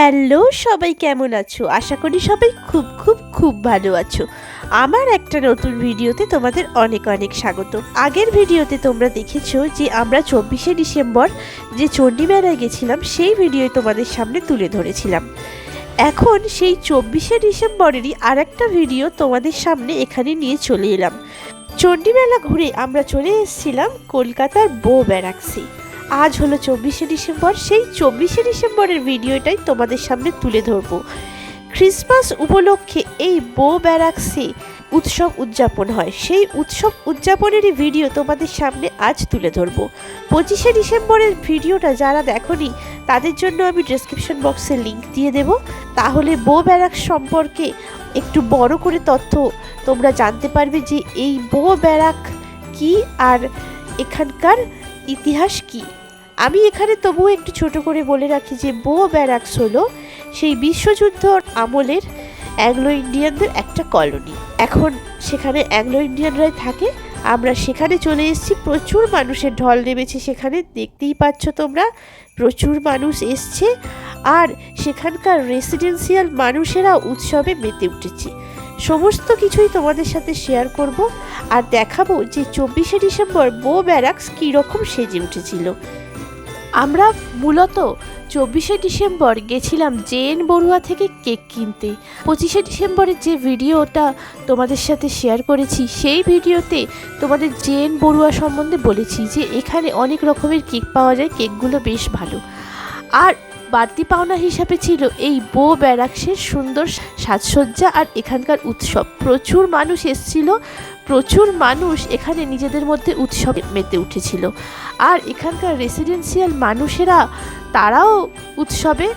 Hello, সবাই কেমন আছো? আশা করি সবাই খুব খুব খুব ভালো আছো। আমার একটা নতুন ভিডিওতে তোমাদের অনেক অনেক স্বাগত। আগের ভিডিওতে তোমরা দেখেছ যে আমরা চব্বিশে ডিসেম্বর যে চণ্ডীমেলায় গেছিলাম, সেই ভিডিও তোমাদের সামনে তুলে ধরেছিলাম। এখন সেই চব্বিশে ডিসেম্বরেরই আর একটা ভিডিও তোমাদের সামনে এখানে নিয়ে চলে এলাম। চণ্ডীমেলা ঘুরে আমরা চলে এসেছিলাম কলকাতার বো ব্যারাক্সে। আজ হলো চব্বিশে ডিসেম্বর, সেই চব্বিশে ডিসেম্বরের ভিডিওটাই তোমাদের সামনে তুলে ধরবো। ক্রিসমাস উপলক্ষে এই বো ব্যারাক্সে উৎসব উদযাপন হয়। সেই উৎসব উদযাপনেরই ভিডিও তোমাদের সামনে আজ তুলে ধরবো। পঁচিশে ডিসেম্বরের ভিডিওটা যারা দেখনি, তাদের জন্য আমি ডিসক্রিপশন বক্সে লিঙ্ক দিয়ে দেব। তাহলে বো ব্যারাক্স সম্পর্কে একটু বড় করে তথ্য তোমরা জানতে পারবে যে এই বো ব্যারাক কি আর এখানকার ইতিহাস কি? আমি এখানে তবুও একটু ছোট করে বলে রাখি যে বো ব্যারাক্স হলো সেই বিশ্বযুদ্ধ আমলের অ্যাংলো ইন্ডিয়ানদের একটা কলোনি। এখন সেখানে অ্যাংলো ইন্ডিয়ানরাই থাকে, আমরা সেখানে চলে এসেছি, প্রচুর মানুষের ঢল নেমেছে সেখানে, দেখতেই পাচ্ছ তোমরা, প্রচুর মানুষ এসছে। আর সেখানকার রেসিডেন্সিয়াল মানুষেরা উৎসবে মেতে উঠেছে। সমস্ত কিছুই তোমাদের সাথে শেয়ার করব আর দেখাবো যে চব্বিশে ডিসেম্বর বো ব্যারাক্স কীরকম সেজে উঠেছিল। আমরা মূলত চব্বিশে ডিসেম্বর গেছিলাম জেএন বড়ুয়া থেকে কেক কিনতে। পঁচিশে ডিসেম্বরের যে ভিডিওটা তোমাদের সাথে শেয়ার করেছি, সেই ভিডিওতে তোমাদের জেএন বড়ুয়া সম্বন্ধে বলেছি যে এখানে অনেক রকমের কেক পাওয়া যায়, কেকগুলো বেশ ভালো। আর বাড়তি পাওনা হিসাবে ছিল এই বো ব্যারাক্সের সুন্দর সাজসজ্জা আর এখানকার উৎসব। প্রচুর মানুষ এসছিল, প্রচুর মানুষ এখানে নিজেদের মধ্যে উৎসবে মেতে উঠেছিল। আর এখানকার রেসিডেন্সিয়াল মানুষেরা, তারাও উৎসবে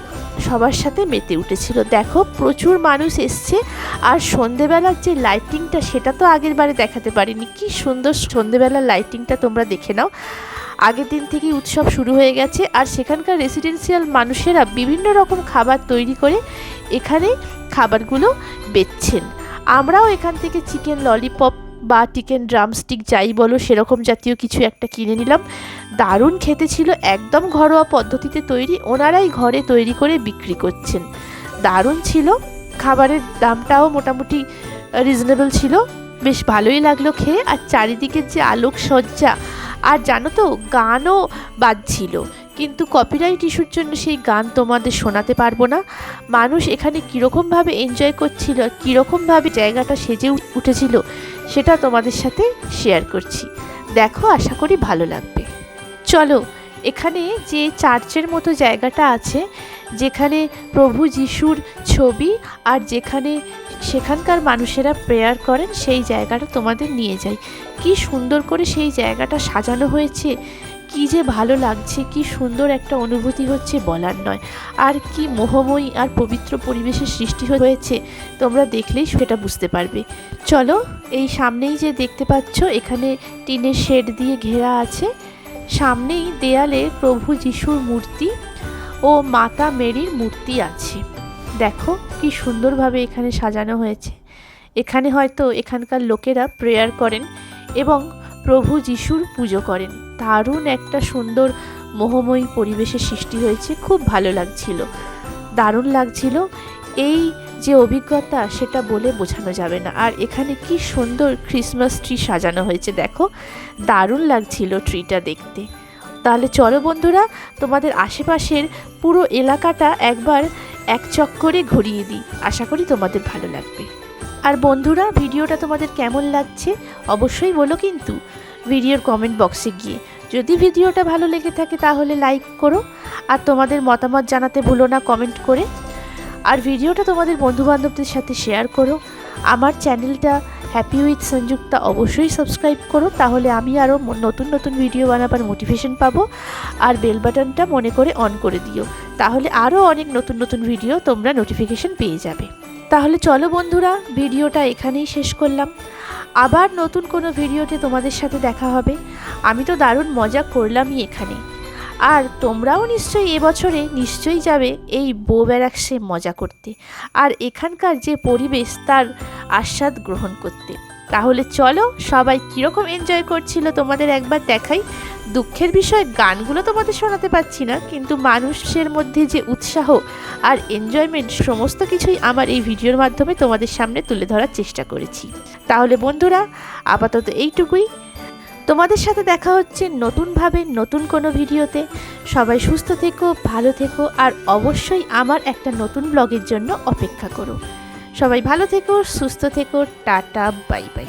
সবার সাথে মেতে উঠেছিল। দেখো, প্রচুর মানুষ এসছে আর সন্ধেবেলার যে লাইটিংটা সেটা তো আগের বারে দেখাতে পারিনি। কি সুন্দর সন্ধেবেলার লাইটিংটা তোমরা দেখে নাও। আগের দিন থেকেই উৎসব শুরু হয়ে গেছে আর সেখানকার রেসিডেন্সিয়াল মানুষেরা বিভিন্ন রকম খাবার তৈরি করে এখানে খাবারগুলো বেচছেন। আমরাও এখান থেকে চিকেন ললিপপ বা চিকেন ড্রামস্টিক যাই বলো, সেরকম জাতীয় কিছু একটা কিনে নিলাম। দারুণ খেতে ছিল, একদম ঘরোয়া পদ্ধতিতে তৈরি, ওনারাই ঘরে তৈরি করে বিক্রি করছেন। দারুণ ছিল, খাবারের দামটাও মোটামুটি রিজনেবল ছিল। বেশ ভালোই লাগল খেয়ে, আর চারিদিকের যে আলোক সজ্জা আর জানো তো, গানও বাজছিল। কিন্তু কপিরাইট ইস্যুর জন্য সেই গান তোমাদের শোনাতে পারব না। মানুষ এখানে কীরকমভাবে এনজয় করছিল, কীরকমভাবে জায়গাটা সেজে উঠেছিল, সেটা তোমাদের সাথে শেয়ার করছি। দেখো, আশা করি ভালো লাগবে। চলো, এখানে যে চার্চের মতো জায়গাটা আছে, যেখানে প্রভু যিশুর ছবি আর যেখানে সেখানকার মানুষেরা প্রেয়ার করেন, সেই জায়গাটা তোমাদের নিয়ে যাই। কি সুন্দর করে সেই জায়গাটা সাজানো হয়েছে। কি যে ভালো লাগছে, কি সুন্দর একটা অনুভূতি হচ্ছে বলার নয়। আর কি মোহময়ী আর পবিত্র পরিবেশের সৃষ্টি হয়েছে, তোমরা দেখলেই সেটা বুঝতে পারবে। চলো, এই সামনেই যে দেখতে পাচ্ছ, এখানে টিনের শেড দিয়ে ঘেরা আছে। সামনেই দেয়ালে প্রভু যিশুর মূর্তি ও মাতা মেরির মূর্তি আছে। দেখো কি সুন্দরভাবে এখানে সাজানো হয়েছে। এখানে হয়তো এখানকার লোকেরা প্রেয়ার করেন এবং প্রভু যিশুর পুজো করেন। দারুণ একটা সুন্দর মোহময়ী পরিবেশের সৃষ্টি হয়েছে, খুব ভালো লাগছিল। দারুণ লাগছিল, এই যে অভিজ্ঞতা সেটা বলে বোঝানো যাবে না। আর এখানে কি সুন্দর ক্রিসমাস ট্রি সাজানো হয়েছে, দেখো। দারুণ লাগছিল ট্রিটা দেখতে। তাহলে চলো বন্ধুরা, তোমাদের আশেপাশের পুরো এলাকাটা একবার এক চক্করে ঘুরিয়ে দিই। আশা করি তোমাদের ভালো লাগবে। আর বন্ধুরা, ভিডিওটা তোমাদের কেমন লাগছে অবশ্যই বলো কিন্তু। ভিডিওর কমেন্ট বক্সে গিয়ে। যদি ভিডিওটা ভালো লেগে থাকে তাহলে লাইক করো। আর তোমাদের মতামত জানাতে ভুলো না কমেন্ট করে। আর ভিডিওটা তোমাদের বন্ধুবান্ধবদের সাথে শেয়ার করো। আমার চ্যানেলটা হ্যাপি উইথ সংযুক্তা অবশ্যই সাবস্ক্রাইব করো, তাহলে আমি আরও নতুন নতুন ভিডিও বানাবার মোটিভেশন পাবো। আর বেল বাটনটা মনে করে অন করে দিও। তাহলে আরও অনেক নতুন নতুন ভিডিও তোমরা নোটিফিকেশন পেয়ে যাবে। তাহলে চলো বন্ধুরা ভিডিওটা এখানেই শেষ করলাম। আবার নতুন কোনো ভিডিওতে তোমাদের সাথে দেখা হবে। আমি তো দারুণ মজা করলামই এখানে। আর তোমরাও নিশ্চয়ই এবছরে নিশ্চয়ই যাবে এই বো ব্যারাক্সে মজা করতে। আর এখানকার যে পরিবেশ, তার আস্বাদ গ্রহণ করতে। তাহলে চলো, সবাই কীরকম এনজয় করছিল তোমাদের একবার দেখাই। দুঃখের বিষয়, গানগুলো তোমাদের শোনাতে পারছি না, কিন্তু মানুষের মধ্যে যে উৎসাহ আর এনজয়মেন্ট সমস্ত কিছুই আমার এই ভিডিওর মাধ্যমে তোমাদের সামনে তুলে ধরার চেষ্টা করেছি। তাহলে বন্ধুরা, আপাতত এইটুকুই। তোমাদের সাথে দেখা হচ্ছে নতুনভাবে নতুন কোনো ভিডিওতে। সবাই সুস্থ থেকো, ভালো থেকো, আর অবশ্যই আমার একটা নতুন ব্লগের জন্য অপেক্ষা করো। সবাই ভালো থেকো, সুস্থ থেকো, টাটা, বাই বাই।